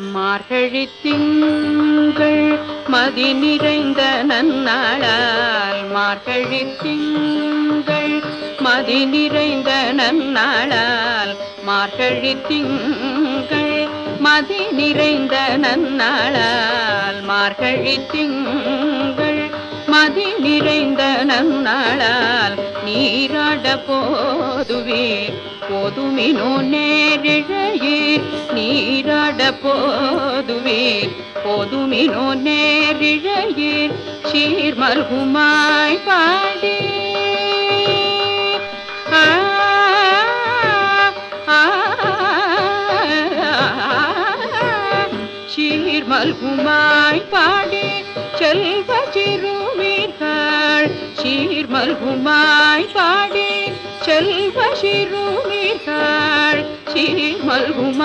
மார்கழி திங்கள் மதி நிறைந்த நன்னாளால். மார்கழி திங்கள் மதி நிறைந்த நன்னாளால். மார்கழி திங்கள் மதி நிறைந்த நன்னாளால். மார்கழி திங்கள் மதி நிறைந்த நன்னாளால். நீராட போதுவே போதுமினோ நேரிழையீர் நீராட போதுவீர் போதுமினோ நேரிழையீர் சீர்மல்குமாய் பாடி. சீர்மல்குமாய் பாடி. செல்வ சிறுமீர்கள் சீர்மல்குமாய் பாடி. செல்வ சிறுமீர்கள் சீர்மல்குமாய்